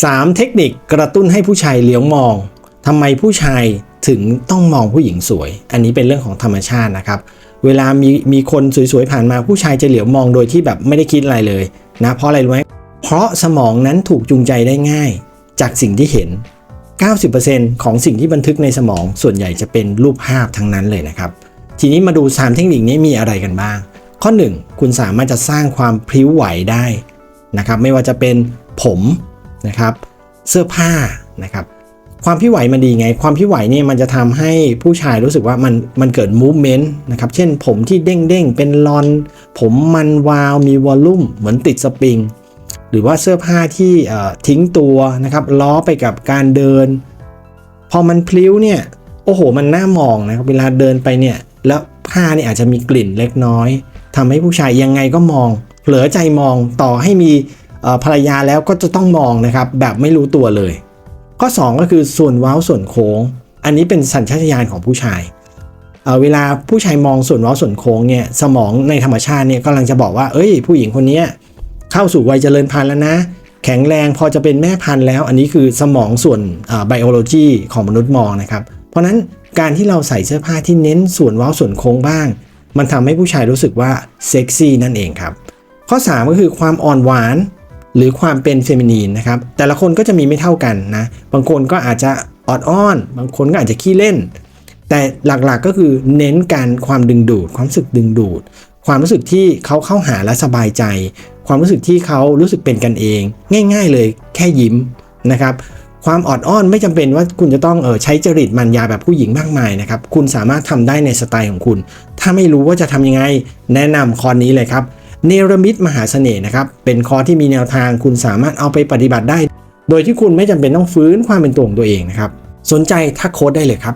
3 เทคนิคกระตุ้นให้ผู้ชายเหลียวมองทำไมผู้ชายถึงต้องมองผู้หญิงสวย อันนี้เป็นเรื่องของธรรมชาตินะครับ เวลามีมีคนสวยๆผ่านมาผู้ชายจะเหลียวมองโดยที่แบบไม่ได้คิดอะไรเลยนะเพราะอะไรรู้ไหมเพราะสมองนั้นถูกจูงใจได้ง่าย จากสิ่งที่เห็น 90%ของสิ่งที่บันทึกในสมองส่วนใหญ่จะเป็นรูปภาพทั้งนั้นเลยนะครับ ทีนี้มาดู 3 เทคนิคนี้มีอะไรกันบ้าง ข้อ 1 คุณสามารถจะสร้างความพริ้วไหวได้นะครับไม่ว่าจะเป็นผม นะครับเสื้อผ้านะครับความพิไหวมันดีไง ความพิไหวเนี่ยมันจะทำให้ผู้ชายรู้สึกว่ามันมันเกิดมูฟเมนต์นะครับ เช่นผมที่เด้งเด้งเป็นลอน ผมมันวาวมีวอลลุ่มเหมือนติดสปริง หรือว่าเสื้อผ้าที่ทิ้งตัวนะครับล้อไปกับการเดิน พอมันพลิ้วเนี่ยโอ้โห มันน่ามองนะครับเวลาเดินไปเนี่ยแล้วผ้าเนี่ยอาจจะมีกลิ่นเล็กน้อยทำให้ผู้ชายยังไงก็มอง เผลอใจมองต่อให้มี ภรรยาแล้วก็จะต้องมองนะครับแบบไม่รู้ตัวเลย ข้อ 2 ก็คือส่วนเว้าส่วนโค้ง อันนี้เป็นสัญชาตญาณของผู้ชายเเวลาผู้ชายมองส่วนเว้าส่วนโค้งเนี่ยสมองในธรรมชาติเนี่ยกำลังจะบอกว่า เอ้ย ผู้หญิงคนนี้เข้าสู่วัยเจริญพันธุ์แล้วนะ แข็งแรงพอจะเป็นแม่พันธุ์แล้ว อันนี้คือสมองส่วนไบโอโลจีของมนุษย์มองนะครับ เพราะฉะนั้นการที่เราใส่เสื้อผ้าที่เน้นส่วนเว้าส่วนโค้งบ้าง มันทำให้ผู้ชายรู้สึกว่าเซ็กซี่นั่นเองครับ ข้อ 3 ก็คือความอ่อนหวาน หรือความเป็นเฟมินีนนะครับ แต่ละคนก็จะมีไม่เท่ากันนะ บางคนก็อาจจะออดอ้อน บางคนก็อาจจะขี้เล่น แต่หลักๆก็คือเน้นการความดึงดูด ความรู้สึกดึงดูด ความรู้สึกที่เขาเข้าหาและสบายใจ ความรู้สึกที่เขารู้สึกเป็นกันเอง ง่าย ๆ เลยแค่ยิ้มนะครับความออดอ้อนไม่จำเป็นว่าคุณจะต้องเออใช้จริตมันยาแบบผู้หญิงมากมายนะครับ คุณสามารถทำได้ในสไตล์ของคุณ ถ้าไม่รู้ว่าจะทำยังไง แนะนำคอร์สนี้เลยครับ เนรมิตมหาเสน่ห์นะครับ เป็นคอร์สที่มีแนวทางคุณสามารถเอาไปปฏิบัติได้ โดยที่คุณไม่จำเป็นต้องฟื้นความเป็นตัวของตัวเองนะครับ สนใจทักโค้ดได้เลยครับ